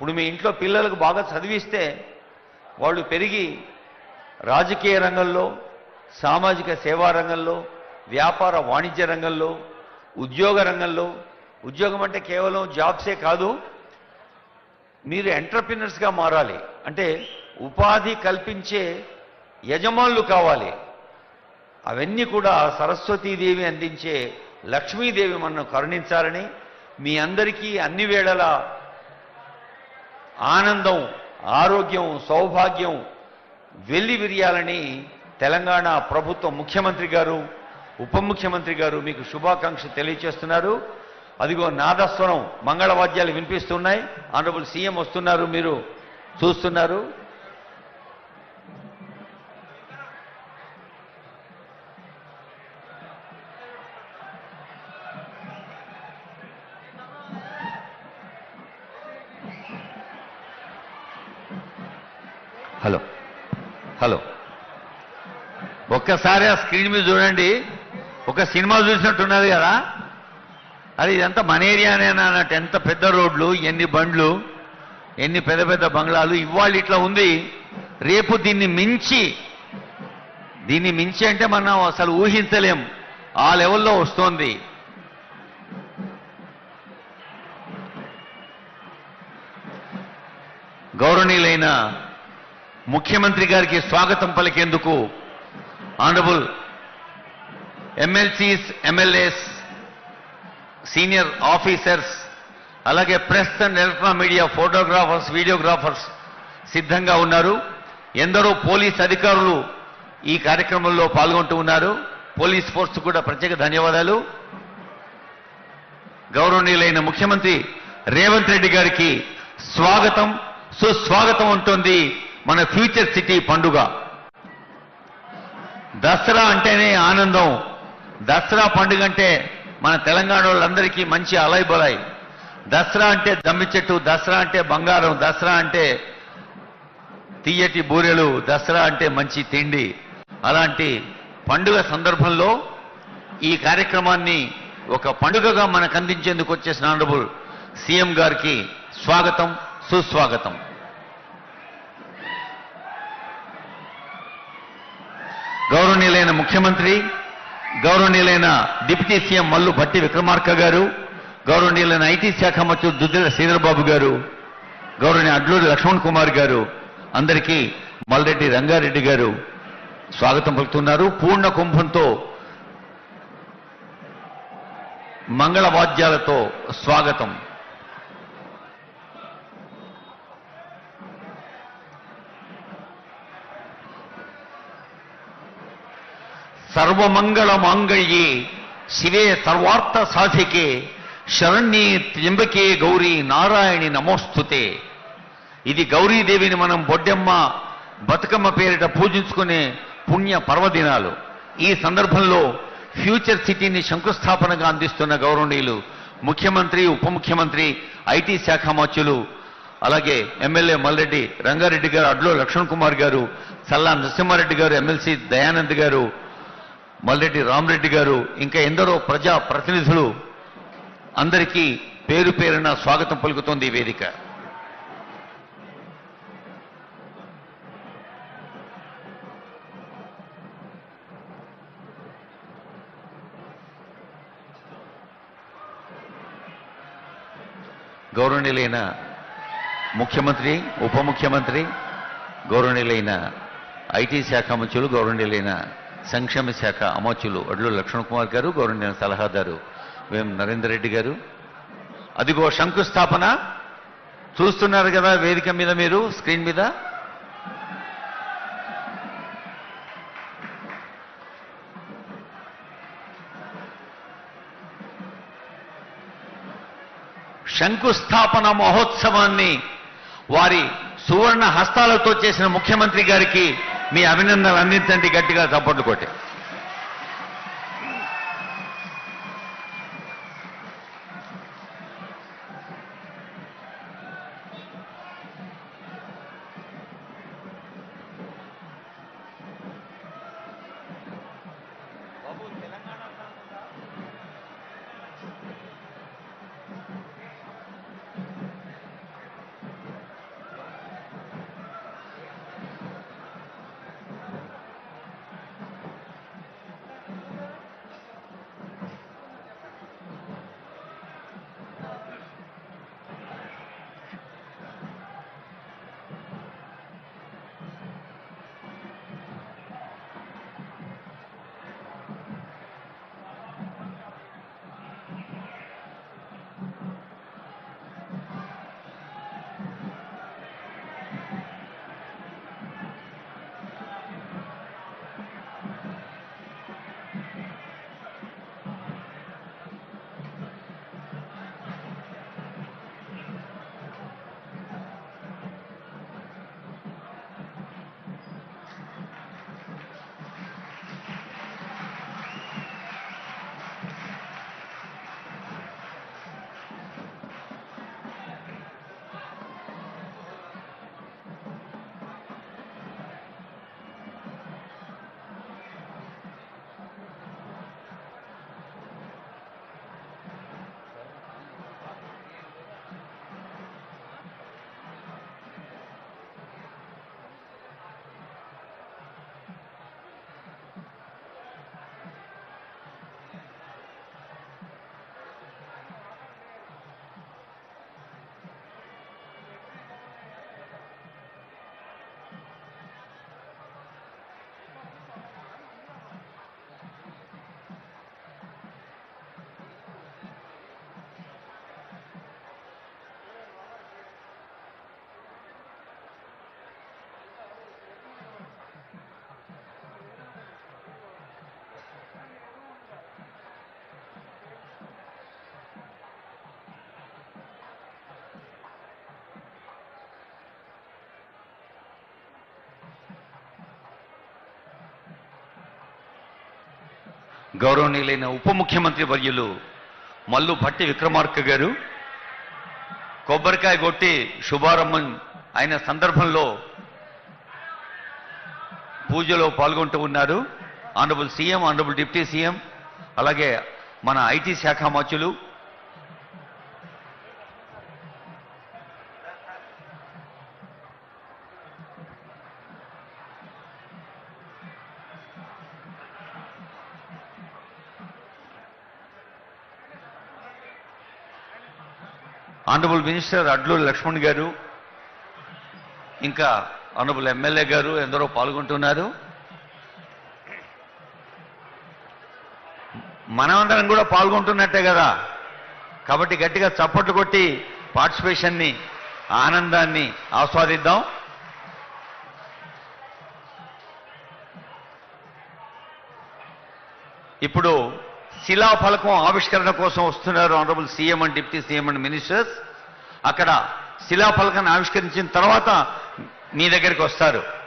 ఇప్పుడు మీ ఇంట్లో పిల్లలకు బాగా చదివిస్తే వాళ్ళు పెరిగి రాజకీయ రంగంలో సామాజిక సేవా రంగంలో వ్యాపార వాణిజ్య రంగంలో ఉద్యోగ రంగంలో ఉద్యోగం అంటే కేవలం జాబ్సే కాదు మీరు ఎంటర్ప్రినర్స్గా మారాలి. అంటే ఉపాధి కల్పించే యజమానులు కావాలి. అవన్నీ కూడా సరస్వతీదేవి అందించే లక్ష్మీదేవి మనను కరుణించాలని మీ అందరికీ అన్ని వేళలా ఆనందం ఆరోగ్యం సౌభాగ్యం వెల్లి విరియాలని తెలంగాణ ప్రభుత్వ ముఖ్యమంత్రి గారు ఉప ముఖ్యమంత్రి గారు మీకు శుభాకాంక్ష తెలియజేస్తున్నారు అదిగో నాదస్వరం మంగళవాద్యాలు వినిపిస్తున్నాయి. ఆనరబుల్ సీఎం వస్తున్నారు మీరు చూస్తున్నారు. హలో. ఒక్కసారి ఆ స్క్రీన్ మీద చూడండి. ఒక సినిమా చూసినట్టున్నది కదా. అది ఇదంతా మన ఏరియానేనా అన్నట్టు ఎంత పెద్ద రోడ్లు ఎన్ని బండ్లు ఎన్ని పెద్ద పెద్ద బంగ్లాలు ఇవాళ ఇట్లా ఉంది. రేపు దీన్ని మించి దీన్ని మించి అంటే మనం అసలు ఊహించలేం. ఆ లెవెల్లో వస్తోంది. గౌరవనీయులైన ముఖ్యమంత్రి గారికి స్వాగతం పలికేందుకు honourable MLCs MLAs senior officers అలాగే press and electronic media photographers videographers సిద్ధంగా ఉన్నారు. ఎందరో పోలీస్ అధికారులు ఈ కార్యక్రమంలో పాల్గొంటూ ఉన్నారు. పోలీస్ ఫోర్స్ కూడా ప్రత్యేక ధన్యవాదాలు. గౌరవనీయులైన ముఖ్యమంత్రి రేవంత్ రెడ్డి గారికి స్వాగతం సుస్వాగతం ఉంటుంది మన ఫ్యూచర్ సిటీ పండుగ. దసరా అంటేనే ఆనందం. దసరా పండుగ అంటే మన తెలంగాణ వాళ్ళందరికీ మంచి అలై బలాయ్ దసరా అంటే దమ్మి చెట్టు దసరా అంటే బంగారం దసరా అంటే తీయటి బూరెలు దసరా అంటే మంచి తిండి. అలాంటి పండుగ సందర్భంలో ఈ కార్యక్రమాన్ని ఒక పండుగగా మనకు అందించేందుకు వచ్చేసిన ఆనరబుల్ సీఎం గారికి స్వాగతం సుస్వాగతం. గౌరవనీయులైన ముఖ్యమంత్రి గౌరవనీయులైన డిప్యూటీ సీఎం మల్లు భట్టి విక్రమార్క గారు గౌరవనీయులైన ఐటీ శాఖ మంత్రి దుద్దిల శ్రీధరబాబు గారు గౌరవనీయ అడ్లూరి లక్ష్మణ్ కుమార్ గారు అందరికీ మల్లరెడ్డి రంగారెడ్డి గారు స్వాగతం పలుకుతున్నారు. పూర్ణ కుంభంతో మంగళ వాద్యాలతో స్వాగతం. సర్వమంగళ మాంగళ్యే శివే సర్వార్థ సాధికే శరణ్యే త్ర్యంబకే గౌరీ నారాయణి నమోస్తుతే. ఇది గౌరీదేవిని మనం బొడ్డెమ్మ బతుకమ్మ పేరిట పూజించుకునే పుణ్య పర్వదినాలు. ఈ సందర్భంలో ఫ్యూచర్ సిటీని శంకుస్థాపనగా అందిస్తున్న గౌరవనీయులు ముఖ్యమంత్రి ఉప ముఖ్యమంత్రి ఐటీ శాఖ మంత్రులు అలాగే ఎమ్మెల్యే మల్రెడ్డి రంగారెడ్డి గారు అడ్లో లక్ష్మణ్ కుమార్ గారు సల్లా నరసింహారెడ్డి గారు ఎమ్మెల్సీ దయానంద్ గారు మల్రెడ్డి రామరెడ్డి గారు ఇంకా ఎందరో ప్రజా ప్రతినిధులు అందరికీ పేరు పేరున స్వాగతం పలుకుతోంది ఈ వేదిక. గౌరవనీయులైన ముఖ్యమంత్రి ఉప ముఖ్యమంత్రి గౌరవనీయులైన ఐటీ శాఖ మంత్రులు గౌరవనీయులైన సంక్షేమ శాఖ అమోచులు అడ్లు లక్ష్మణ్ కుమార్ గారు గౌరవనీయ సలహాదారు వేం నరేందర్ రెడ్డి గారు. అదిగో శంకుస్థాపన. చూస్తున్నారు కదా వేదిక మీద మీరు స్క్రీన్ మీద. శంకుస్థాపన మహోత్సవాన్ని వారి సువర్ణ హస్తాలతో చేసిన ముఖ్యమంత్రి గారికి మీ అభినందనలు అందించండి గట్టిగా సపోర్ట్లు కొట్టి. గౌరవనీయులైన ఉప ముఖ్యమంత్రి వర్యులు మల్లు భట్టి విక్రమార్క గారు కొబ్బరికాయ కొట్టి శుభారంభం అయిన సందర్భంలో పూజలో పాల్గొంటూ ఉన్నారు. Honourable CM honourable deputy CM అలాగే మన ఐటీ శాఖ మంత్రులు ఆనరబుల్ మినిస్టర్ అడ్లూరి లక్ష్మణ్ గారు ఇంకా ఆనరబుల్ ఎమ్మెల్యే గారు ఎందరో పాల్గొంటున్నారు. మనమందరం కూడా పాల్గొంటున్నట్టే కదా. కాబట్టి గట్టిగా చప్పట్లు కొట్టి పార్టిసిపేషన్ని ఆనందాన్ని ఆస్వాదిద్దాం. ఇప్పుడు శిలాఫలకం ఆవిష్కరణ కోసం వస్తున్నారు honourable CM and deputy CM and ministers. అక్కడ శిలాఫలకాన్ని ఆవిష్కరించిన తర్వాత మీ దగ్గరికి వస్తారు.